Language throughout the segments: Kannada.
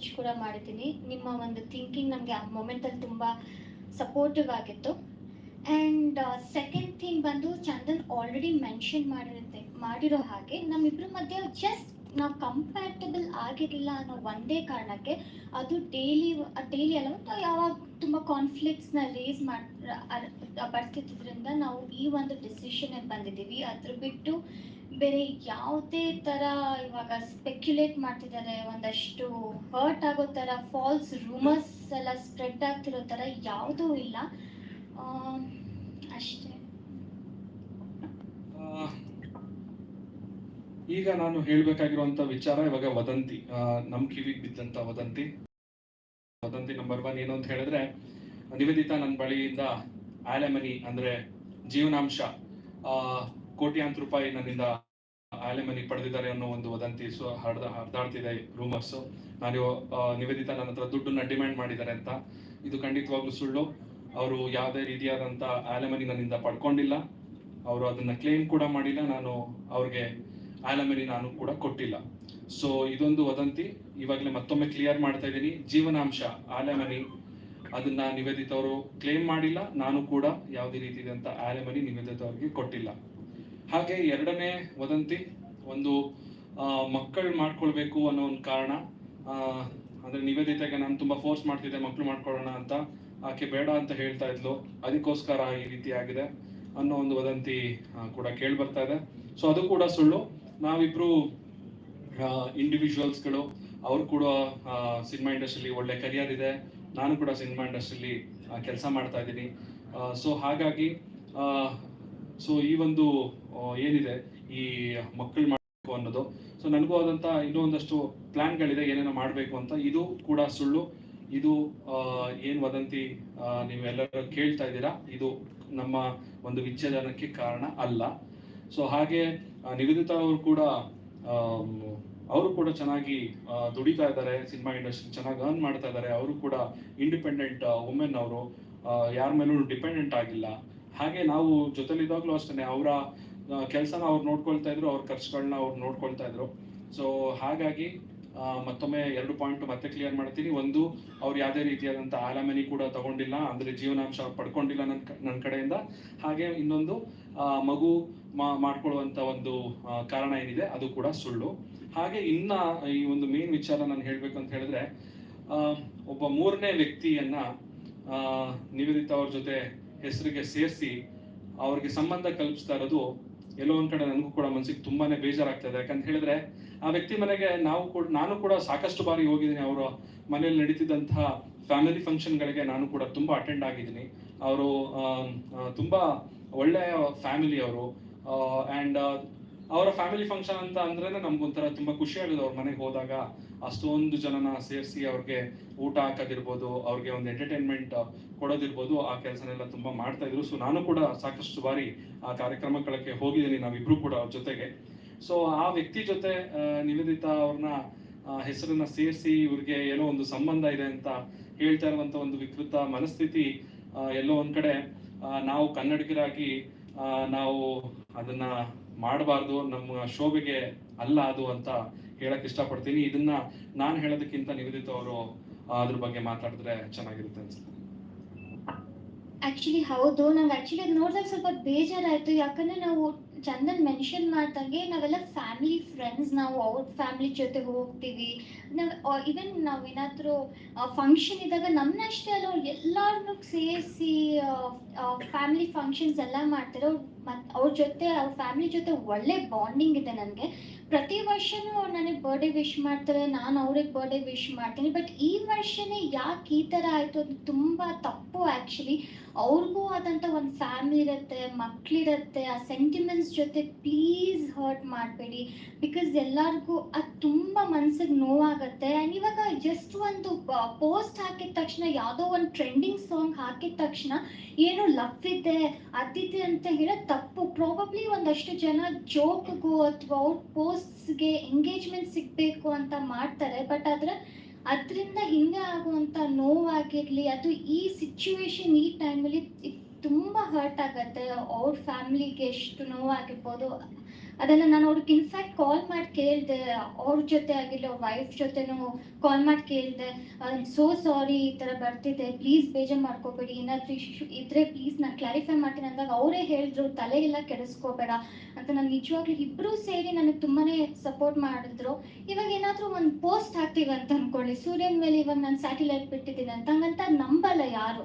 ಮೆಸೇಜ್ ಕೂಡ ಮಾಡಿದ್ದೀನಿ. ನಿಮ್ಮ ಒಂದು ಥಿಂಕಿಂಗ್ ನಮಗೆ ಆ ಮೊಮೆಂಟಲ್ಲಿ ತುಂಬ ಸಪೋರ್ಟಿವ್ ಆಗಿತ್ತು. ಆ್ಯಂಡ್ ಸೆಕೆಂಡ್ ಥಿಂಗ್ ಬಂದು ಚಂದನ್ ಆಲ್ರೆಡಿ ಮೆನ್ಷನ್ ಮಾಡಿರುತ್ತೆ, ಮಾಡಿರೋ ಹಾಗೆ ನಮ್ಮಿಬ್ಬರ ಮಧ್ಯೆ ಜಸ್ಟ್ ನಾವು ಕಂಪ್ಯಾಟಬಲ್ ಆಗಿರಲಿಲ್ಲ ಅನ್ನೋ ಒಂದೇ ಕಾರಣಕ್ಕೆ ಅದು ಡೈಲಿ ಡೈಲಿ ಅಲ್ಲ ಮತ್ತು ಯಾವಾಗ ತುಂಬ ಕಾನ್ಫ್ಲಿಕ್ಟ್ಸ್ನ ರೇಸ್ ಮಾಡಿ ಬರ್ತಿದ್ದರಿಂದ ನಾವು ಈ ಒಂದು ಡಿಸಿಷನಲ್ಲಿ ಬಂದಿದ್ದೀವಿ. ಅದ್ರ ಬಿಟ್ಟು ಬೇರೆ ಯಾವುದೇ ಥರ ಇವಾಗ ಸ್ಪೆಕ್ಯುಲೇಟ್ ಮಾಡ್ತಿದ್ದಾರೆ, ಒಂದಷ್ಟು ಹರ್ಟ್ ಆಗೋ ಥರ ಫಾಲ್ಸ್ ರೂಮರ್ಸ್ ಎಲ್ಲ ಸ್ಪ್ರೆಡ್ ಆಗ್ತಿರೋ ಥರ ಯಾವುದೂ ಇಲ್ಲ. ಅಷ್ಟೇ. ಈಗ ನಾನು ಹೇಳಬೇಕಾಗಿರುವಂತ ವಿಚಾರ ಇವಾಗ ವದಂತಿ. ನಮ್ಮ ನಮ್ ಕಿವಿಗೆ ಬಿದ್ದಂತ ವದಂತಿ. ವದಂತಿ ನಂಬರ್ ಒನ್ ಏನು ಅಂತ ಹೇಳಿದ್ರೆ, ನಿವೇದಿತ ನನ್ನ ಬಳಿಯಿಂದ ಆಲೆಮನಿ ಅಂದ್ರೆ ಜೀವನಾಂಶ ಕೋಟ್ಯಾಂತರ ರೂಪಾಯಿ ನನ್ನಿಂದ ಆಲೆಮನಿ ಪಡೆದಿದ್ದಾರೆ ಅನ್ನೋ ಒಂದು ವದಂತಿ ಸೊ ಹರಿದ ಹರಿದಾಡ್ತಿದೆ ರೂಮರ್ಸ್ ನಾನು ನಿವೇದಿತ ನನ್ನ ಹತ್ರ ದುಡ್ಡನ್ನ ಡಿಮ್ಯಾಂಡ್ ಮಾಡಿದ್ದಾರೆ ಅಂತ. ಇದು ಖಂಡಿತವಾಗ್ಲೂ ಸುಳ್ಳು. ಅವರು ಯಾವುದೇ ರೀತಿಯಾದಂತ ಆಲೆಮನಿ ನನ್ನಿಂದ ಪಡ್ಕೊಂಡಿಲ್ಲ. ಅವರು ಅದನ್ನ ಕ್ಲೇಮ್ ಕೂಡ ಮಾಡಿಲ್ಲ. ನಾನು ಅವ್ರಿಗೆ ಆಲಮನಿ ನಾನು ಕೂಡ ಕೊಟ್ಟಿಲ್ಲ. ಸೊ ಇದೊಂದು ವದಂತಿ. ಇವಾಗಲೇ ಮತ್ತೊಮ್ಮೆ ಕ್ಲಿಯರ್ ಮಾಡ್ತಾ ಇದ್ದೀನಿ. ಜೀವನಾಂಶ ಆಲೆಮನಿ ಅದನ್ನ ನಿವೇದಿತ ಅವರು ಕ್ಲೇಮ್ ಮಾಡಿಲ್ಲ. ನಾನು ಕೂಡ ಯಾವುದೇ ರೀತಿಯಾದಂಥ ಆಲೆಮನಿ ನಿವೇದಿತ ಅವರಿಗೆ ಕೊಟ್ಟಿಲ್ಲ. ಹಾಗೆ ಎರಡನೇ ವದಂತಿ, ಒಂದು ಮಕ್ಕಳು ಮಾಡ್ಕೊಳ್ಬೇಕು ಅನ್ನೋ ಒಂದು ಕಾರಣ. ಅಂದ್ರೆ ನಿವೇದಿತೆಗೆ ನಾನು ತುಂಬಾ ಫೋರ್ಸ್ ಮಾಡ್ತಿದ್ದೆ ಮಕ್ಕಳು ಮಾಡ್ಕೊಳ್ಳೋಣ ಅಂತ. ಆಕೆ ಬೇಡ ಅಂತ ಹೇಳ್ತಾ ಇದ್ಲು. ಅದಕ್ಕೋಸ್ಕರ ಈ ರೀತಿ ಆಗಿದೆ ಅನ್ನೋ ಒಂದು ವದಂತಿ ಕೂಡ ಕೇಳಿ ಬರ್ತಾ ಇದೆ. ಸೊ ಅದು ಕೂಡ ಸುಳ್ಳು. ನಾವಿಬ್ರು ಇಂಡಿವಿಜುವಲ್ಸ್ಗಳು ಅವ್ರು ಕೂಡ ಸಿನಿಮಾ ಇಂಡಸ್ಟ್ರಿಲಿ ಒಳ್ಳೆ ಕರಿಯರ್ ಇದೆ. ನಾನು ಕೂಡ ಸಿನಿಮಾ ಇಂಡಸ್ಟ್ರಿಲಿ ಕೆಲಸ ಮಾಡ್ತಾ ಇದ್ದೀನಿ. ಸೊ ಹಾಗಾಗಿ ಸೊ ಈ ಒಂದು ಏನಿದೆ, ಈ ಮಕ್ಕಳು ಮಾಡಬೇಕು ಅನ್ನೋದು. ಸೊ ನನಗೂ ಆದಂತ ಇನ್ನೂ ಒಂದಷ್ಟು ಪ್ಲ್ಯಾನ್ಗಳಿದೆ ಏನೇನೋ ಮಾಡಬೇಕು ಅಂತ. ಇದು ಕೂಡ ಸುಳ್ಳು. ಇದು ಏನು ವದಂತಿ ನೀವೆಲ್ಲರೂ ಕೇಳ್ತಾ ಇದ್ದೀರಾ? ಇದು ನಮ್ಮ ಒಂದು ವಿಚ್ಛೇದನಕ್ಕೆ ಕಾರಣ ಅಲ್ಲ. ಸೊ ಹಾಗೆ ನಿಗದಿತ ಅವರು ಕೂಡ ಅವರು ಕೂಡ ಚೆನ್ನಾಗಿ ದುಡಿತಾ ಇದ್ದಾರೆ, ಸಿನಿಮಾ ಇಂಡಸ್ಟ್ರಿ ಚೆನ್ನಾಗಿ ಅರ್ನ್ ಮಾಡ್ತಾ ಇದ್ದಾರೆ. ಅವರು ಕೂಡ ಇಂಡಿಪೆಂಡೆಂಟ್ ವುಮೆನ್ ಅವರು. ಯಾರ ಮೇಲೂ ಡಿಪೆಂಡೆಂಟ್ ಆಗಿಲ್ಲ. ಹಾಗೆ ನಾವು ಜೊತೆಲಿದ್ದಾಗಲೂ ಅಷ್ಟೇ ಅವರ ಕೆಲಸನ ಅವ್ರು ನೋಡ್ಕೊಳ್ತಾ ಇದ್ರು, ಅವ್ರ ಖರ್ಚುಗಳನ್ನ ಅವ್ರು ನೋಡ್ಕೊಳ್ತಾ ಇದ್ರು. ಸೊ ಹಾಗಾಗಿ ಮತ್ತೊಮ್ಮೆ ಎರಡು ಪಾಯಿಂಟ್ ಮತ್ತೆ ಕ್ಲಿಯರ್ ಮಾಡ್ತೀನಿ. ಒಂದು, ಅವ್ರು ಯಾವುದೇ ರೀತಿಯಾದಂಥ ಆಲಮನಿ ಕೂಡ ತಗೊಂಡಿಲ್ಲ, ಅಂದರೆ ಜೀವನಾಂಶ ಪಡ್ಕೊಂಡಿಲ್ಲ ನನ್ನ ನನ್ನ ಕಡೆಯಿಂದ. ಹಾಗೆ ಇನ್ನೊಂದು ಮಗು ಮಾ- ಮಾಡ್ಕೊಳ್ಳುವಂತ ಒಂದು ಕಾರಣ ಏನಿದೆ, ಅದು ಕೂಡ ಸುಳ್ಳು. ಹಾಗೆ ಇನ್ನ ಈ ಒಂದು ಮೇನ್ ವಿಚಾರ ನಾನು ಹೇಳಬೇಕು ಅಂತ ಹೇಳಿದ್ರೆ ಒಬ್ಬ ಮೂರನೇ ವ್ಯಕ್ತಿಯನ್ನ ನಿವೇದಿತಾ ಅವ್ರ ಜೊತೆ ಹೆಸರಿಗೆ ಸೇರಿಸಿ ಅವ್ರಿಗೆ ಸಂಬಂಧ ಕಲ್ಪಿಸ್ತಾ ಇರೋದು ಎಲ್ಲೋ ಒಂದ್ ಕಡೆ ನನಗೂ ಕೂಡ ಮನ್ಸಿಗೆ ತುಂಬಾನೇ ಬೇಜಾರಾಗ್ತದೆ ಯಾಕಂತ ಹೇಳಿದ್ರೆ ಆ ವ್ಯಕ್ತಿ ಮನೆಗೆ ನಾವು ಕೂಡ, ನಾನು ಕೂಡ ಸಾಕಷ್ಟು ಬಾರಿ ಹೋಗಿದ್ದೀನಿ. ಅವರ ಮನೆಯಲ್ಲಿ ನಡೀತಿದ್ದಂತಹ ಫ್ಯಾಮಿಲಿ ಫಂಕ್ಷನ್ಗಳಿಗೆ ನಾನು ಕೂಡ ತುಂಬಾ ಅಟೆಂಡ್ ಆಗಿದ್ದೀನಿ. ಅವರು ತುಂಬಾ ಒಳ್ಳೆಯ ಫ್ಯಾಮಿಲಿ ಅವರು. ಆ್ಯಂಡ್ ಅವರ ಫ್ಯಾಮಿಲಿ ಫಂಕ್ಷನ್ ಅಂತ ಅಂದ್ರೆ ನಮ್ಗೊಂಥರ ತುಂಬಾ ಖುಷಿ ಆಗೋದು ಅವ್ರ ಮನೆಗೆ ಹೋದಾಗ ಅಷ್ಟೊಂದು ಜನನ ಸೇರಿಸಿ ಅವ್ರಿಗೆ ಊಟ ಹಾಕೋದಿರ್ಬೋದು, ಅವ್ರಿಗೆ ಒಂದು ಎಂಟರ್ಟೈನ್ಮೆಂಟ್ ಕೊಡೋದಿರ್ಬೋದು, ಆ ಕೆಲಸನೆಲ್ಲ ತುಂಬ ಮಾಡ್ತಾ ಇದ್ರು. ಸೊ ನಾನು ಕೂಡ ಸಾಕಷ್ಟು ಬಾರಿ ಆ ಕಾರ್ಯಕ್ರಮಗಳಿಗೆ ಹೋಗಿದ್ದೀನಿ, ನಾವಿಬ್ರು ಕೂಡ ಅವ್ರ ಜೊತೆಗೆ. ಸೊ ಆ ವ್ಯಕ್ತಿ ಜೊತೆ ನಿವೇದಿತ ನಿವೇದಿತಾ ಅವ್ರನ್ನ ಹೆಸರನ್ನ ಸೇರಿಸಿ ಇವ್ರಿಗೆ ಏನೋ ಒಂದು ಸಂಬಂಧ ಇದೆ ಅಂತ ಹೇಳ್ತಾ ಇರುವಂತ ಒಂದು ವಿಕೃತ ಮನಸ್ಥಿತಿ ಎಲ್ಲೋ ಒಂದ್ ಕಡೆ ನಾವು ಕನ್ನಡಿಗರಾಗಿ ನಾವು ಅದನ್ನ ಮಾಡಬಾರ್ದು, ನಮ್ಮ ಶೋಭೆಗೆ ಅಲ್ಲ ಅದು ಅಂತ ಹೇಳಕ್ ಇಷ್ಟಪಡ್ತೀನಿ. ಇದನ್ನ ನಾನು ಹೇಳೋದಕ್ಕಿಂತ ನಿವೇದಿತ ಅವರು ಅದ್ರ ಬಗ್ಗೆ ಮಾತಾಡಿದ್ರೆ ಚೆನ್ನಾಗಿರುತ್ತೆ ಅನ್ಸುತ್ತೆ. ಆಕ್ಚುಲಿ ಹೌದು. ನಂಗೆ ಆಕ್ಚುಲಿ ಅದು ನೋಡಿದಾಗ ಸ್ವಲ್ಪ ಬೇಜಾರಾಯ್ತು. ಯಾಕಂದ್ರೆ ನಾವು ಚಂದನ್ ಮೆನ್ಷನ್ ಮಾಡ್ದಂಗೆ ನಾವೆಲ್ಲ ಫ್ಯಾಮಿಲಿ ಫ್ರೆಂಡ್ಸ್ ನಾವು ಅವ್ರ ಫ್ಯಾಮಿಲಿ ಜೊತೆ ಹೋಗ್ತೀವಿ. ನಾವು ಈವನ್ ನಾವು ಏನಾದರೂ ಫಂಕ್ಷನ್ ಇದ್ದಾಗ ನಮ್ಮನ್ನ ಅಷ್ಟೇ ಅಲ್ಲ, ಅವ್ರು ಎಲ್ಲರನ್ನೂ ಸೇರಿಸಿ ಫ್ಯಾಮಿಲಿ ಫಂಕ್ಷನ್ಸ್ ಎಲ್ಲ ಮಾಡ್ತಾರೆ. ಅವ್ರು ಮತ್ತು ಅವ್ರ ಜೊತೆ, ಅವ್ರ ಫ್ಯಾಮಿಲಿ ಜೊತೆ ಒಳ್ಳೆ ಬಾಂಡಿಂಗ್ ಇದೆ ನನಗೆ. ಪ್ರತಿ ವರ್ಷನೂ ಅವ್ರು ನನಗೆ ಬರ್ಡೇ ವಿಶ್ ಮಾಡ್ತಾರೆ, ನಾನು ಅವ್ರಿಗೆ ಬರ್ಡೇ ವಿಶ್ ಮಾಡ್ತೀನಿ. ಬಟ್ ಈ ವರ್ಷನೇ ಯಾಕೆ ಈ ಥರ ಆಯಿತು ಅದು ತುಂಬ ತಪ್ಪು ಆ್ಯಕ್ಚುಲಿ ಅವ್ರಿಗೂ ಆದಂಥ ಒಂದು ಫ್ಯಾಮಿಲಿ ಇರುತ್ತೆ ಮಕ್ಕಳಿರುತ್ತೆ ಆ ಸೆಂಟಿಮೆಂಟ್ಸ್ ಜೊತೆ ಪ್ಲೀಸ್ ಹರ್ಟ್ ಮಾಡಬೇಡಿ. ಬಿಕಾಸ್ ಎಲ್ಲರಿಗೂ ಅದು ತುಂಬ ಮನ್ಸಿಗೆ ನೋವಾಗುತ್ತೆ. ಆ್ಯಂಡ್ ಇವಾಗ ಜಸ್ಟ್ ಒಂದು ಪೋಸ್ಟ್ ಹಾಕಿದ ತಕ್ಷಣ, ಯಾವುದೋ ಒಂದು ಟ್ರೆಂಡಿಂಗ್ ಸಾಂಗ್ ಹಾಕಿದ ತಕ್ಷಣ, ಏನು ಲವ್ ಇದೆ, ಅದಿದೆ ಅಂತ ಹೇಳೋದು ತಪ್ಪು. ಪ್ರಾಬಬ್ಲಿ ಒಂದಷ್ಟು ಜನ ಜೋಕ್ಗೂ ಅಥವಾ ಅವ್ರ ಪೋಸ್ಟ್ಸ್ಗೆ ಎಂಗೇಜ್ಮೆಂಟ್ ಸಿಗಬೇಕು ಅಂತ ಮಾಡ್ತಾರೆ. ಬಟ್ ಆದರೆ ಅದರಿಂದ ಹಿಂದೆ ಆಗುವಂಥ ನೋವಾಗಿರಲಿ, ಅದು ಈ ಸಿಚುವೇಶನ್ ಈ ಟೈಮಲ್ಲಿ ತುಂಬ ಹರ್ಟ್ ಆಗುತ್ತೆ. ಅವ್ರ ಫ್ಯಾಮಿಲಿಗೆ ಎಷ್ಟು ನೋವಾಗಿರ್ಬೋದು. ಅದನ್ನು ನಾನು ಅವ್ರಿಗೆ ಇನ್ಫ್ಯಾಕ್ಟ್ ಕಾಲ್ ಮಾಡಿ ಕೇಳಿದೆ. ಅವ್ರ ಜೊತೆ ಆಗಿಲ್ಲ, ಅವ್ರ ವೈಫ್ ಜೊತೆನೂ ಕಾಲ್ ಮಾಡಿ ಕೇಳಿದೆ. ಸೋ ಸಾರಿ ಈ ಥರ ಬರ್ತಿದೆ. ಪ್ಲೀಸ್ ಬೇಜಾರು ಮಾಡ್ಕೋಬೇಡಿ. ಏನಾದರೂ ಇಶ್ಯೂ ಇದ್ರೆ ಪ್ಲೀಸ್ ನಾನು ಕ್ಲಾರಿಫೈ ಮಾಡ್ತೀನಿ. ಅಂದಾಗ ಅವರೇ ಹೇಳಿದ್ರು ತಲೆ ಎಲ್ಲ ಕೆಡಿಸ್ಕೋಬೇಡ. ಅಂತ ನಾನು ನಿಜವಾಗ್ಲೂ ಇಬ್ಬರೂ ಸೇರಿ ನನಗೆ ತುಂಬಾ ಸಪೋರ್ಟ್ ಮಾಡಿದ್ರು. ಇವಾಗ ಏನಾದರೂ ಒಂದು ಪೋಸ್ಟ್ ಹಾಕ್ತೀವಿ ಅಂತ ಅನ್ಕೊಳ್ಳಿ. ಸೂರ್ಯನ ಮೇಲೆ ಇವಾಗ ನಾನು ಸ್ಯಾಟಿಲೈಟ್ ಬಿಟ್ಟಿದ್ದೀನಿ ಅಂತ ಹಂಗಂತ ನಂಬಲ್ಲ ಯಾರು.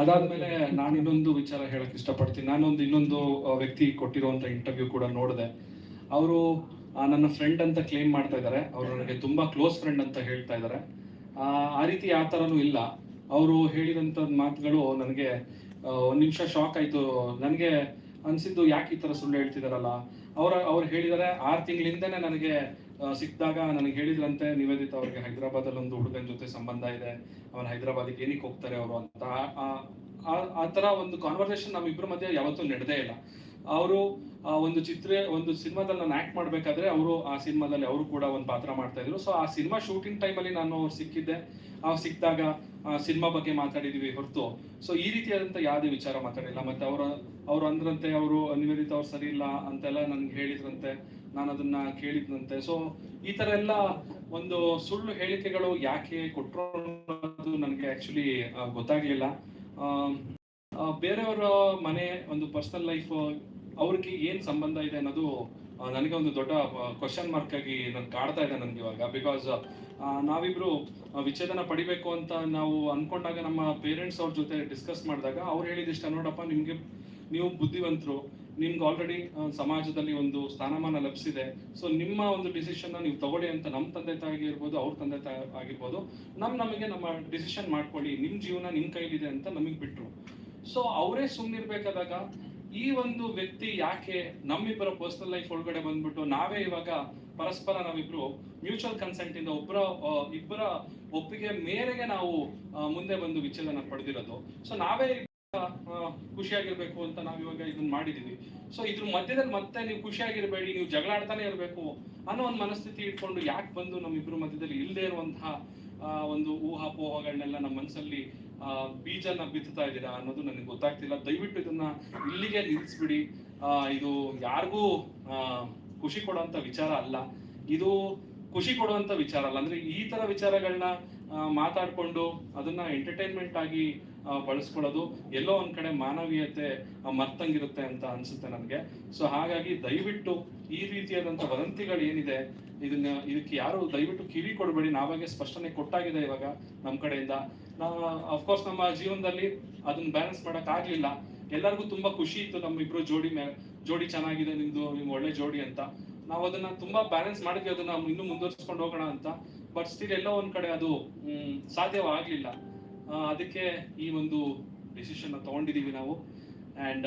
ಅದಾದ್ಮೇಲೆ ನಾನು ಇನ್ನೊಂದು ವಿಚಾರ ಹೇಳಕ್ ಇಷ್ಟಪಡ್ತೀನಿ. ನಾನೊಂದು ಇನ್ನೊಂದು ವ್ಯಕ್ತಿ ಕೊಟ್ಟಿರುವಂತ ಇಂಟರ್ವ್ಯೂ ಕೂಡ ನೋಡಿದೆ. ಅವರು ನನ್ನ ಫ್ರೆಂಡ್ ಅಂತ ಕ್ಲೇಮ್ ಮಾಡ್ತಾ ಇದ್ದಾರೆ ಅವರು ನನಗೆ ತುಂಬಾ ಕ್ಲೋಸ್ ಫ್ರೆಂಡ್ ಅಂತ ಹೇಳ್ತಾ ಇದ್ದಾರೆ ಆ, ರೀತಿ ಯಾವ ಥರನೂ ಇಲ್ಲ. ಅವರು ಹೇಳಿದಂತ ಮಾತುಗಳು ನನಗೆ ಒಂದ್ ನಿಮಿಷ ಶಾಕ್ ಆಯ್ತು. ನನಗೆ ಅನ್ಸಿದ್ದು ಯಾಕೆ ಈ ಥರ ಸುಳ್ಳು ಹೇಳ್ತಿದಾರಲ್ಲ? ಅವ್ರ ಅವ್ರು ಹೇಳಿದ್ದಾರೆ ಆರು ತಿಂಗಳಿಂದನೇ ನನಗೆ ಸಿಕ್ಕಿದಾಗ ನನಗೆ ಹೇಳಿದ್ರಂತೆ, ನಿವೇದಿತ ಅವ್ರಿಗೆ ಹೈದರಾಬಾದಲ್ಲಿ ಒಂದು ಹುಡುಗನ ಜೊತೆ ಸಂಬಂಧ ಇದೆ, ಅವನು ಹೈದರಾಬಾದಿಗೆ ಏನಕ್ಕೆ ಹೋಗ್ತಾರೆ ಅವರು ಅಂತ. ಆ- ಥರ ಒಂದು ಕಾನ್ವರ್ಸೇಷನ್ ನಮ್ಮಿಬ್ಬರ ಮಧ್ಯೆ ಯಾವತ್ತೂ ನಡೆದೇ ಇಲ್ಲ. ಅವರು ಒಂದು ಚಿತ್ರ, ಒಂದು ಸಿನಿಮಾದಲ್ಲಿ ನಾನು ಆಕ್ಟ್ ಮಾಡಬೇಕಾದ್ರೆ, ಅವರು ಆ ಸಿನಿಮಾದಲ್ಲಿ ಅವರು ಕೂಡ ಒಂದು ಪಾತ್ರ ಮಾಡ್ತಾ ಇದ್ರು. ಸೊ ಆ ಸಿನಿಮಾ ಶೂಟಿಂಗ್ ಟೈಮಲ್ಲಿ ನಾನು ಅವ್ರು ಸಿಕ್ಕಿದ್ದೆ. ಸಿಕ್ಕಿದಾಗ ಸಿನಿಮಾ ಬಗ್ಗೆ ಮಾತಾಡಿದೀವಿ ಹೊರತು. ಸೊ ಈ ರೀತಿಯಾದಂಥ ಯಾವುದೇ ವಿಚಾರ ಮಾತಾಡಿಲ್ಲ. ಮತ್ತೆ ಅವರ, ಅವ್ರು ಅಂದ್ರಂತೆ ಅವರು ನಿವೇದಿತ ಅವ್ರು ಸರಿ ಇಲ್ಲ ಅಂತೆಲ್ಲ ನನ್ಗೆ ಹೇಳಿದ್ರಂತೆ. ನಾನು ಅದನ್ನ ಕೇಳಿದ್ನಂತೆ. ಸೊ ಈ ತರ ಎಲ್ಲ ಒಂದು ಸುಳ್ಳು ಹೇಳಿಕೆಗಳು ಯಾಕೆ ಕೊಟ್ಟರು ಅನ್ನೋದು ನನಗೆ ಆಕ್ಚುಲಿ ಗೊತ್ತಾಗ್ಲಿಲ್ಲ. ಬೇರೆಯವರ ಮನೆ, ಒಂದು ಪರ್ಸನಲ್ ಲೈಫ್ ಅವ್ರಿಗೆ ಏನ್ ಸಂಬಂಧ ಇದೆ ಅನ್ನೋದು ನನಗೆ ಒಂದು ದೊಡ್ಡ ಕ್ವಶನ್ ಮಾರ್ಕ್ ಆಗಿ ನಾನು ಕಾಡ್ತಾ ಇದೆ ನನಗೆ ಇವಾಗ ಬಿಕಾಸ್ ನಾವಿಬ್ರು ವಿಚ್ಛೇದನ ಪಡಿಬೇಕು ಅಂತ ನಾವು ಅನ್ಕೊಂಡಾಗ ನಮ್ಮ ಪೇರೆಂಟ್ಸ್ ಅವ್ರ ಜೊತೆ ಡಿಸ್ಕಸ್ ಮಾಡಿದಾಗ ಅವ್ರು ಹೇಳಿದಿಷ್ಟ, ನೋಡಪ್ಪ, ನಿಮ್ಗೆ, ನೀವು ಬುದ್ಧಿವಂತರು, ನಿಮ್ಗೆ ಆಲ್ರೆಡಿ ಸಮಾಜದಲ್ಲಿ ಒಂದು ಸ್ಥಾನಮಾನ ಲಭಿಸಿದೆ. ಸೊ ನಿಮ್ಮ ಒಂದು ಡಿಸಿಷನ್ ನೀವು ತಗೊಳ್ಳಿ ಅಂತ ನಮ್ಮ ತಂದೆ ತಾಯಿ ಇರ್ಬೋದು, ಅವ್ರ ತಂದೆ ತಾಯಿ ಆಗಿರ್ಬೋದು. ನಮ್ ನಮಗೆ ನಮ್ಮ ಡಿಸಿಷನ್ ಮಾಡ್ಕೊಳ್ಳಿ, ನಿಮ್ ಜೀವನ ನಿಮ್ ಕೈಲಿದೆ ಅಂತ ನಮಗೆ ಬಿಟ್ರು. ಸೊ ಅವರೇ ಸುಮ್ಮನಿರ್ಬೇಕಾದಾಗ ಈ ಒಂದು ವ್ಯಕ್ತಿ ಯಾಕೆ ನಮ್ಮಿಬ್ಬರ ಪರ್ಸನಲ್ ಲೈಫ್ ಒಳಗಡೆ ಬಂದ್ಬಿಟ್ಟು ನಾವೇ ಇವಾಗ ಪರಸ್ಪರ ನಾವಿಬ್ರು ಮ್ಯೂಚುವಲ್ ಕನ್ಸೆಂಟ್ ಇಂದ ಒಬ್ಬರ ಇಬ್ಬರ ಒಪ್ಪಿಗೆ ಮೇರೆಗೆ ನಾವು ಮುಂದೆ ಬಂದು ವಿಚ್ಛೇದನ ಪಡೆದಿರೋದು. ಸೊ ನಾವೇ ಖುಷಿಯಾಗಿರ್ಬೇಕು ಅಂತ ನಾವ್ ಇವಾಗ ಇದನ್ನ ಮಾಡಿದೀವಿ. ಸೊ ಇದ್ರ ಮಧ್ಯದಲ್ಲಿ ಮತ್ತೆ ನೀವು ಖುಷಿಯಾಗಿರ್ಬೇಡಿ, ನೀವು ಜಗಳಾಡ್ತಾನೆ ಇರಬೇಕು ಅನ್ನೋ ಒಂದು ಮನಸ್ಥಿತಿ ಇಟ್ಕೊಂಡು ಯಾಕೆ ಬಂದು ನಮ್ಮಿಬ್ರು ಮಧ್ಯದಲ್ಲಿ ಇಲ್ಲದೆ ಇರುವಂತಹ ಒಂದು ಊಹಾಪೋಹಗಳನ್ನೆಲ್ಲ ನಮ್ಮ ಮನಸ್ಸಲ್ಲಿ ಆ, ಬೀಜನ ಬಿತ್ತುತ್ತಾ ಇದ್ದೀರಾ ಅನ್ನೋದು ನನಗೆ ಗೊತ್ತಾಗ್ತಿಲ್ಲ. ದಯವಿಟ್ಟು ಇದನ್ನ ಇಲ್ಲಿಗೆ ನಿಲ್ಲಿಸ್ಬಿಡಿ ಆ, ಇದು ಯಾರಿಗೂ ಆ, ಖುಷಿ ಕೊಡುವಂತ ವಿಚಾರ ಅಲ್ಲ. ಇದು ಖುಷಿ ಕೊಡುವಂತ ವಿಚಾರ ಅಲ್ಲ. ಅಂದ್ರೆ ಈ ತರ ವಿಚಾರಗಳನ್ನ ಮಾತಾಡ್ಕೊಂಡು ಅದನ್ನ ಎಂಟರ್ಟೈನ್ಮೆಂಟ್ ಆಗಿ ಆ, ಬಳಸ್ಕೊಳ್ಳೋದು ಎಲ್ಲೋ ಒಂದ್ ಕಡೆ ಮಾನವೀಯತೆ ಮರ್ತಂಗಿರುತ್ತೆ ಅಂತ ಅನ್ಸುತ್ತೆ ನನಗೆ ಸೊ ಹಾಗಾಗಿ ದಯವಿಟ್ಟು ಈ ರೀತಿಯಾದಂತ ವದಂತಿಗಳು ಏನಿದೆ, ಇದನ್ನ ಇದಕ್ಕೆ ಯಾರು ದಯವಿಟ್ಟು ಕಿವಿ ಕೊಡಬೇಡಿ, ನಾವಾಗೆ ಸ್ಪಷ್ಟನೆ ಕೊಟ್ಟಾಗಿದೆ ಇವಾಗ ನಮ್ಮ ಕಡೆಯಿಂದ. ನಾವು ಅಫ್ಕೋರ್ಸ್ ನಮ್ಮ ಜೀವನದಲ್ಲಿ ಅದನ್ನ ಬ್ಯಾಲೆನ್ಸ್ ಮಾಡಕ್ ಆಗ್ಲಿಲ್ಲ. ಎಲ್ಲರಿಗೂ ತುಂಬಾ ಖುಷಿ ಇತ್ತು ನಮ್ಮ ಇಬ್ರು ಜೋಡಿ ಮೇಲೆ ಜೋಡಿ ಚೆನ್ನಾಗಿದೆ, ನಿಮ್ದು ನಿಮ್ ಒಳ್ಳೆ ಜೋಡಿ ಅಂತ. ನಾವು ಅದನ್ನ ತುಂಬಾ ಬ್ಯಾಲೆನ್ಸ್ ಮಾಡಿದ್ವಿ, ಅದನ್ನ ಇನ್ನೂ ಮುಂದುವರಿಸ್ಕೊಂಡು ಹೋಗೋಣ ಅಂತ. ಬಟ್ ಸ್ಟಿಲ್ ಎಲ್ಲೋ ಒಂದ್ ಕಡೆ ಅದು ಸಾಧ್ಯವಾಗ್ಲಿಲ್ಲ ಅದಕ್ಕೆ ಈ ಒಂದು ಡಿಸಿಷನ್ ತಗೊಂಡಿದೀವಿ ನಾವು. ಅಂಡ್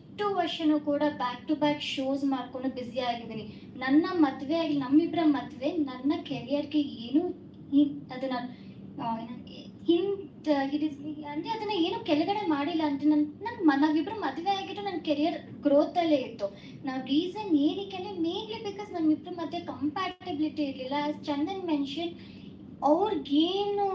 ವರ್ಷನೂ ಕೂಡ ಬ್ಯಾಕ್ ಟು ಬ್ಯಾಕ್ ಶೋಸ್ ಮಾಡ್ಕೊಂಡು ಬ್ಯುಸಿ ಆಗಿದ್ದೀನಿ. ನನ್ನ ಮದುವೆ ಆಗಿ ನಮ್ಮಿಬ್ಬರ ಮದುವೆ, ನನ್ನ ಕೆರಿಯರ್ಗೆ ಏನು ಅದನ್ನ ಹಿಂದ್ ಹಿಡಿಸ್ ಅಂದರೆ ಅದನ್ನ ಏನು ಕೆಳಗಡೆ ಮಾಡಿಲ್ಲ ಅಂತ ನನ್ನ ನನ್ನ ನಾವಿಬ್ರು ಮದುವೆ ಆಗಿರೋ ನನ್ನ ಕೆರಿಯರ್ ಗ್ರೋತಲ್ಲೇ ಇತ್ತು. ನಾವು ರೀಸನ್ ಏನಕ್ಕೆ ಅಂದರೆ ಮೇನ್ಲಿ ಬಿಕಾಸ್ ನಮ್ಮಿಬ್ರ ಮಧ್ಯೆ ಕಂಪ್ಯಾಟಬಿಲಿಟಿ ಇರಲಿಲ್ಲ. ಚಂದನ್ ಮೆನ್ಷನ್ ಅವ್ರಿಗೇನು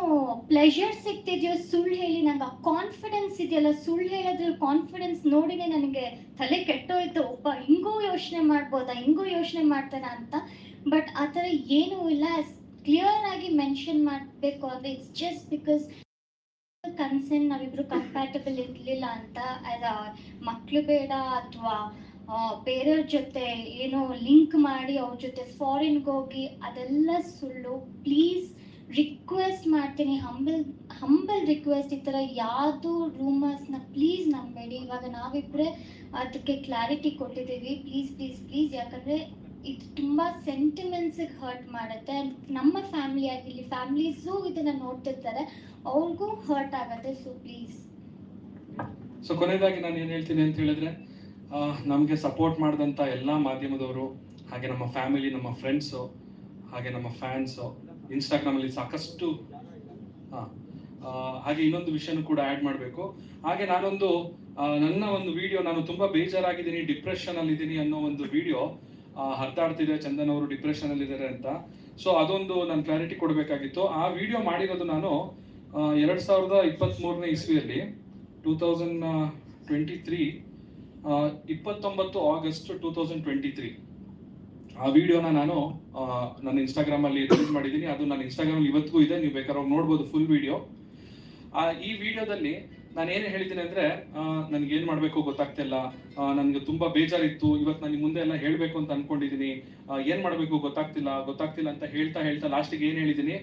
ಪ್ಲೆಷರ್ ಸಿಗ್ತಿದೆಯೋ, ಸುಳ್ಳು ಹೇಳಿ, ನಂಗೆ ಆ ಕಾನ್ಫಿಡೆನ್ಸ್ ಇದೆಯಲ್ಲ, ಸುಳ್ಳು ಹೇಳೋದ್ರ ಕಾನ್ಫಿಡೆನ್ಸ್ ನೋಡಿನೇ ನನಗೆ ತಲೆ ಕೆಟ್ಟೋಯ್ತು. ಒಬ್ಬ ಹಿಂಗೂ ಯೋಚನೆ ಮಾಡ್ಬೋದಾ, ಹಿಂಗೂ ಯೋಚನೆ ಮಾಡ್ತಾನ ಅಂತ. ಬಟ್ ಆ ಥರ ಏನೂ ಇಲ್ಲ. ಕ್ಲಿಯರ್ ಆಗಿ ಮೆನ್ಷನ್ ಮಾಡಬೇಕು ಅಂದರೆ ಇಟ್ಸ್ ಜಸ್ಟ್ ಬಿಕಾಸ್ ಕನ್ಸರ್ನ್ ನಾವಿಬ್ರು ಕಂಪ್ಯಾಟಬಲ್ ಇರಲಿಲ್ಲ ಅಂತ. ಅದ ಮಕ್ಕಳು ಬೇಡ ಅಥವಾ ಬೇರೆಯವ್ರ ಜೊತೆ ಏನೋ ಲಿಂಕ್ ಮಾಡಿ ಅವ್ರ ಜೊತೆ ಫಾರಿನ್ಗೆ ಹೋಗಿ ಅದೆಲ್ಲ ಸುಳ್ಳು. ಪ್ಲೀಸ್ ರಿಕ್ವೆಸ್ಟ್ ಮಾಡ್ತೀನಿ ಹಂಬಲ್ ಹಂಬಲ್ ರಿಕ್ವೆಸ್ಟ್ ಈ ಥರ ಯಾವುದು ರೂಮರ್ಸ್ನ ಪ್ಲೀಸ್ ನಂಬೇಡಿ. ಇವಾಗ ನಾವಿಬ್ಬರೇ ಅದಕ್ಕೆ ಕ್ಲಾರಿಟಿ ಕೊಟ್ಟಿದ್ದೀವಿ. ಪ್ಲೀಸ್ ಪ್ಲೀಸ್ ಪ್ಲೀಸ್ ಯಾಕಂದರೆ ಇದು ತುಂಬ ಸೆಂಟಿಮೆಂಟ್ಸಿಗೆ ಹರ್ಟ್ ಮಾಡುತ್ತೆ. ನಮ್ಮ ಫ್ಯಾಮಿಲಿ ಆಗಿರಲಿ ಫ್ಯಾಮಿಲೀಸು ಇದನ್ನು ನೋಡ್ತಿರ್ತಾರೆ. ಅವ್ರಿಗೂ ಹರ್ಟ್ ಆಗುತ್ತೆ. ಸೊ ಪ್ಲೀಸ್ ಸೊ ಕೊನೆಯದಾಗಿ ನಾನು ಏನು ಹೇಳ್ತೀನಿ ಅಂತ ಹೇಳಿದ್ರೆ ನಮಗೆ ಸಪೋರ್ಟ್ ಮಾಡಿದಂಥ ಎಲ್ಲ ಮಾಧ್ಯಮದವರು, ಹಾಗೆ ನಮ್ಮ ಫ್ಯಾಮಿಲಿ ನಮ್ಮ ಫ್ರೆಂಡ್ಸು ಹಾಗೆ ನಮ್ಮ ಫ್ಯಾನ್ಸು ಇನ್ಸ್ಟಾಗ್ರಾಮಲ್ಲಿ ಸಾಕಷ್ಟು ಆ, ಹಾಗೆ ಇನ್ನೊಂದು ವಿಷಯನೂ ಕೂಡ ಆ್ಯಡ್ ಮಾಡಬೇಕು. ಹಾಗೆ ನಾನೊಂದು ನನ್ನ ಒಂದು ವಿಡಿಯೋ ನಾನು ತುಂಬ ಬೇಜಾರಾಗಿದ್ದೀನಿ ಡಿಪ್ರೆಷನಲ್ಲಿದ್ದೀನಿ ಅನ್ನೋ ಒಂದು ವಿಡಿಯೋ ಹರಿದಾಡ್ತಿದೆ ಚಂದನ್ ಅವರು ಡಿಪ್ರೆಷನಲ್ಲಿದ್ದಾರೆ ಅಂತ. ಸೊ ಅದೊಂದು ನಾನು ಕ್ಲಾರಿಟಿ ಕೊಡಬೇಕಾಗಿತ್ತು. ಆ ವಿಡಿಯೋ ಮಾಡಿರೋದು ನಾನು ಎರಡು ಸಾವಿರದ ಇಪ್ಪತ್ತ್ಮೂರನೇ ಇಸ್ವಿಯಲ್ಲಿ ಟೂ ತೌಸಂಡ್ ಟ್ವೆಂಟಿ ತ್ರೀ ಇಪ್ಪತ್ತೊಂಬತ್ತು August two thousand twenty three ಆ ವಿಡಿಯೋನ ನಾನು ನನ್ನ ಇನ್ಸ್ಟಾಗ್ರಾಮ್ ಅಲ್ಲಿ ರಿಲೀಸ್ ಮಾಡಿದ್ದೀನಿ. ಅದು ನನ್ನ ಇನ್ಸ್ಟಾಗ್ರಾಮಲ್ಲಿ ಇವತ್ತಿಗೂ ಇದೆ. ನೀವು ಬೇಕಾದ್ರೆ ನೋಡ್ಬೋದು ಫುಲ್ ವಿಡಿಯೋ ಆ, ಈ ವಿಡಿಯೋದಲ್ಲಿ ನಾನು ಏನು ಹೇಳಿದ್ದೀನಿ ಅಂದ್ರೆ ನನಗೆ ಏನ್ ಮಾಡ್ಬೇಕು ಗೊತ್ತಾಗ್ತಿಲ್ಲ ನನ್ಗೆ ತುಂಬಾ ಬೇಜಾರಿತ್ತು. ಇವತ್ತು ನಾನು ಮುಂದೆ ಎಲ್ಲ ಹೇಳ್ಬೇಕು ಅಂತ ಅನ್ಕೊಂಡಿದ್ದೀನಿ. ಏನ್ ಮಾಡ್ಬೇಕು ಗೊತ್ತಾಗ್ತಿಲ್ಲ ಗೊತ್ತಾಗ್ತಿಲ್ಲ ಅಂತ ಹೇಳ್ತಾ ಹೇಳ್ತಾ ಲಾಸ್ಟಿಗೆ ಏನ್ ಹೇಳಿದ್ದೀನಿ?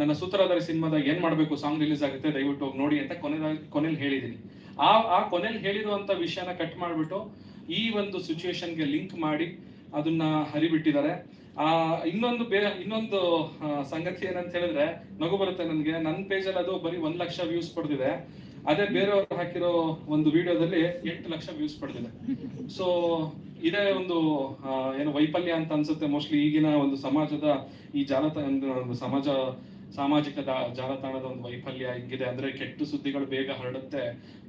ನನ್ನ ಸೂತ್ರಧಾರಿ ಸಿನಿಮಾದ ಏನ್ ಮಾಡಬೇಕು ಸಾಂಗ್ ರಿಲೀಸ್ ಆಗುತ್ತೆ ದಯವಿಟ್ಟು ಹೋಗಿ ನೋಡಿ ಅಂತ ಕೊನೆ ಕೊನೆಯಲ್ಲಿ ಹೇಳಿದ್ದೀನಿ. ಆ ಆ ಕೊನೆಯಲ್ಲಿ ಹೇಳಿರುವಂತ ವಿಷಯನ ಕಟ್ ಮಾಡ್ಬಿಟ್ಟು ಈ ಒಂದು ಸಿಚುವೇಶನ್ಗೆ ಲಿಂಕ್ ಮಾಡಿ ಅದನ್ನ ಹರಿಬಿಟ್ಟಿದ್ದಾರೆ. ಆ, ಇನ್ನೊಂದು ಬೇ ಇನ್ನೊಂದು ಸಂಗತಿ ಏನಂತ ಹೇಳಿದ್ರೆ, ನಗು ಬರುತ್ತೆ ನನಗೆ. ನನ್ನ ಪೇಜಲ್ಲಿ ಅದು ಬರೀ ಒಂದ್ ಲಕ್ಷ ವ್ಯೂಸ್ ಪಡೆದಿದೆ. ಅದೇ ಬೇರೆಯವರು ಹಾಕಿರೋ ಒಂದು ವಿಡಿಯೋದಲ್ಲಿ ಎಂಟು ಲಕ್ಷ ವ್ಯೂಸ್ ಪಡೆದಿದೆ. ಸೊ ಇದೇ ಒಂದು ಏನು ವೈಫಲ್ಯ ಅಂತ ಅನ್ಸುತ್ತೆ ಮೋಸ್ಟ್ಲಿ ಈಗಿನ ಒಂದು ಸಮಾಜದ ಈ ಜಾಲತಾಣ ಸಮಾಜ ಸಾಮಾಜಿಕ ಜಾಲತಾಣದ ಒಂದು ವೈಫಲ್ಯ ಹಿಂಗಿದೆ ಅಂದ್ರೆ ಕೆಟ್ಟ ಸುದ್ದಿಗಳು ಬೇಗ ಹರಡುತ್ತೆ,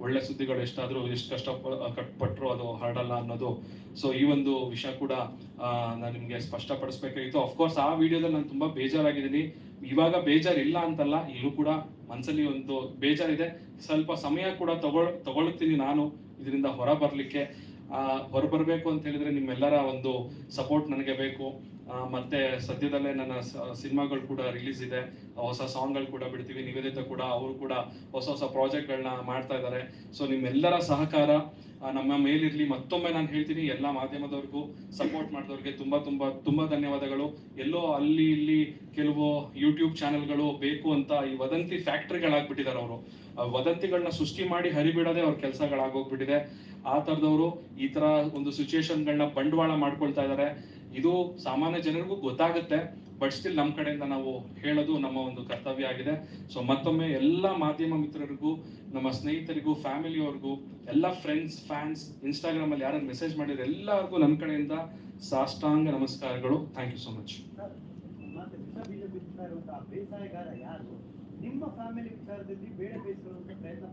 ಒಳ್ಳೆ ಸುದ್ದಿಗಳು ಎಷ್ಟಾದ್ರೂ ಎಷ್ಟು ಕಷ್ಟ ಕಟ್ಪಟ್ರು ಅದು ಹರಡಲ್ಲ ಅನ್ನೋದು. ಸೊ ಈ ಒಂದು ವಿಷಯ ಕೂಡ ನಾನು ನಿಮಗೆ ಸ್ಪಷ್ಟಪಡಿಸ್ಬೇಕಾಗಿತ್ತು. ಅಫ್ಕೋರ್ಸ್ ಆ ವಿಡಿಯೋದಲ್ಲಿ ನಾನು ತುಂಬಾ ಬೇಜಾರಾಗಿದ್ದೀನಿ. ಇವಾಗ ಬೇಜಾರಿಲ್ಲ ಅಂತಲ್ಲ ಇಲ್ಲೂ ಕೂಡ ಮನಸ್ಸಲ್ಲಿ ಒಂದು ಬೇಜಾರಿದೆ. ಸ್ವಲ್ಪ ಸಮಯ ಕೂಡ ತಗೊಳ್, ತಗೊಳ್ತೀನಿ ನಾನು ಇದರಿಂದ ಹೊರ ಬರಲಿಕ್ಕೆ ಹೊರ ಬರಬೇಕು ಅಂತ ಹೇಳಿದ್ರೆ ನಿಮ್ಮೆಲ್ಲರ ಒಂದು ಸಪೋರ್ಟ್ ನನಗೆ ಬೇಕು. ಮತ್ತೆ ಸದ್ಯದಲ್ಲೇ ನನ್ನ ಸಿನಿಮಾಗಳು ಕೂಡ ರಿಲೀಸ್ ಇದೆ. ಹೊಸ ಸಾಂಗ್ಗಳು ಕೂಡ ಬಿಡ್ತೀವಿ. ನಿವೇದಿತ ಕೂಡ, ಅವರು ಕೂಡ ಹೊಸ ಹೊಸ ಪ್ರಾಜೆಕ್ಟ್ಗಳನ್ನ ಮಾಡ್ತಾ ಇದ್ದಾರೆ. ಸೊ ನಿಮ್ಮೆಲ್ಲರ ಸಹಕಾರ ನಮ್ಮ ಮೇಲಿರಲಿ ಮತ್ತೊಮ್ಮೆ ನಾನು ಹೇಳ್ತೀನಿ, ಎಲ್ಲ ಮಾಧ್ಯಮದವ್ರಿಗೂ ಸಪೋರ್ಟ್ ಮಾಡಿದವ್ರಿಗೆ ತುಂಬಾ ತುಂಬಾ ತುಂಬಾ ಧನ್ಯವಾದಗಳು. ಎಲ್ಲೋ ಅಲ್ಲಿ ಇಲ್ಲಿ ಕೆಲವು ಯೂಟ್ಯೂಬ್ ಚಾನೆಲ್ಗಳು ಬೇಕು ಅಂತ ಈ ವದಂತಿ ಫ್ಯಾಕ್ಟ್ರಿಗಳಾಗ್ಬಿಟ್ಟಿದ್ದಾರೆ ಅವರು. ವದಂತಿಗಳನ್ನ ಸೃಷ್ಟಿ ಮಾಡಿ ಹರಿಬಿಡದೆ ಅವ್ರ ಕೆಲಸಗಳಾಗೋಗ್ಬಿಟ್ಟಿದೆ. ಆ ಥರದವರು ಈ ತರ ಒಂದು ಸಿಚುಯೇಷನ್ಗಳನ್ನ ಬಂಡವಾಳ ಮಾಡ್ಕೊಳ್ತಾ ಇದ್ದಾರೆ. ಇದು ಸಾಮಾನ್ಯ ಜನರಿಗೂ ಗೊತ್ತಾಗುತ್ತೆ ಬಟ್ ಸ್ಟಿಲ್ ನಮ್ಮ ಕಡೆಯಿಂದ ನಾವು ಹೇಳೋದು ನಮ್ಮ ಒಂದು ಕರ್ತವ್ಯ ಆಗಿದೆ. ಸೊ ಮತ್ತೊಮ್ಮೆ ಎಲ್ಲ ಮಾಧ್ಯಮ ಮಿತ್ರರಿಗೂ, ನಮ್ಮ ಸ್ನೇಹಿತರಿಗೂ ಫ್ಯಾಮಿಲಿಯವ್ರಿಗೂ ಎಲ್ಲ ಫ್ರೆಂಡ್ಸ್ ಫ್ಯಾನ್ಸ್ ಇನ್ಸ್ಟಾಗ್ರಾಮ್ ಅಲ್ಲಿ ಯಾರು ಮೆಸೇಜ್ ಮಾಡಿದ್ರೆ ಎಲ್ಲರಿಗೂ ನಮ್ಮ ಕಡೆಯಿಂದ ಸಾಷ್ಟಾಂಗ ನಮಸ್ಕಾರಗಳು. ಥ್ಯಾಂಕ್ ಯು ಸೊ ಮಚ್ ನಿಮ್ಮ ಫ್ಯಾಮಿಲಿ ವಿಚಾರದಲ್ಲಿ ಬೇಯಿಸಿಕೊಳ್ಳುವಂತ ಪ್ರಯತ್ನ